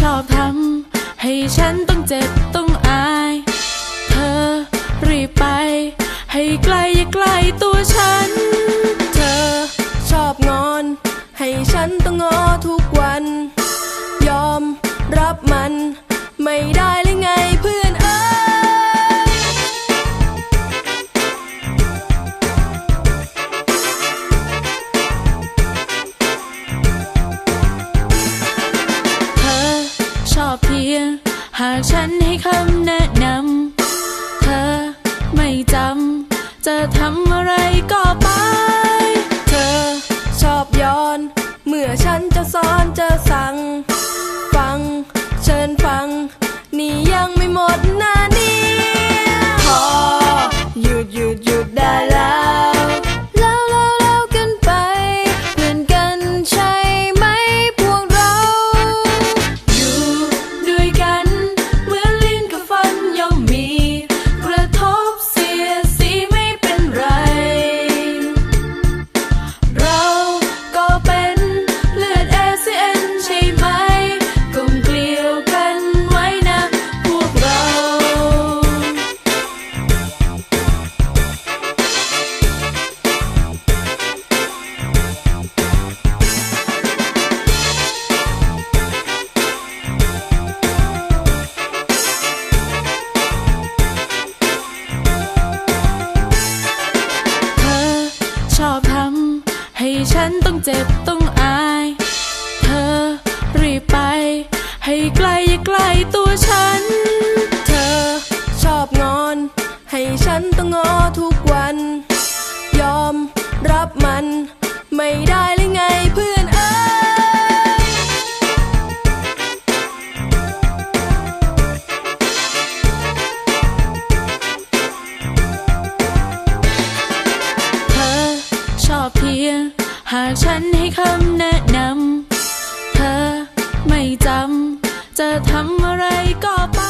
ชอบทำให้ฉันต้องเจ็บต้องอาย เธอรีบไป ให้ไกลอย่าไกลตัวฉัน เธอชอบงอน ให้ฉันต้องงอทุกวัน หากฉันให้คำแนะนำ เธอไม่จำ จะทำอะไรก็ไป เธอชอบย้อน เมื่อฉันจะสอนจะสั่งฟัง ให้ฉันต้องเจ็บต้องอาย เธอรีบไป ให้ไกลอย่าไกลตัวฉัน เธอชอบงอน ให้ฉันต้องงอทุก อบเพียง หากฉันให้คำแนะนำ เธอไม่จำ จะทำอะไรก็ไป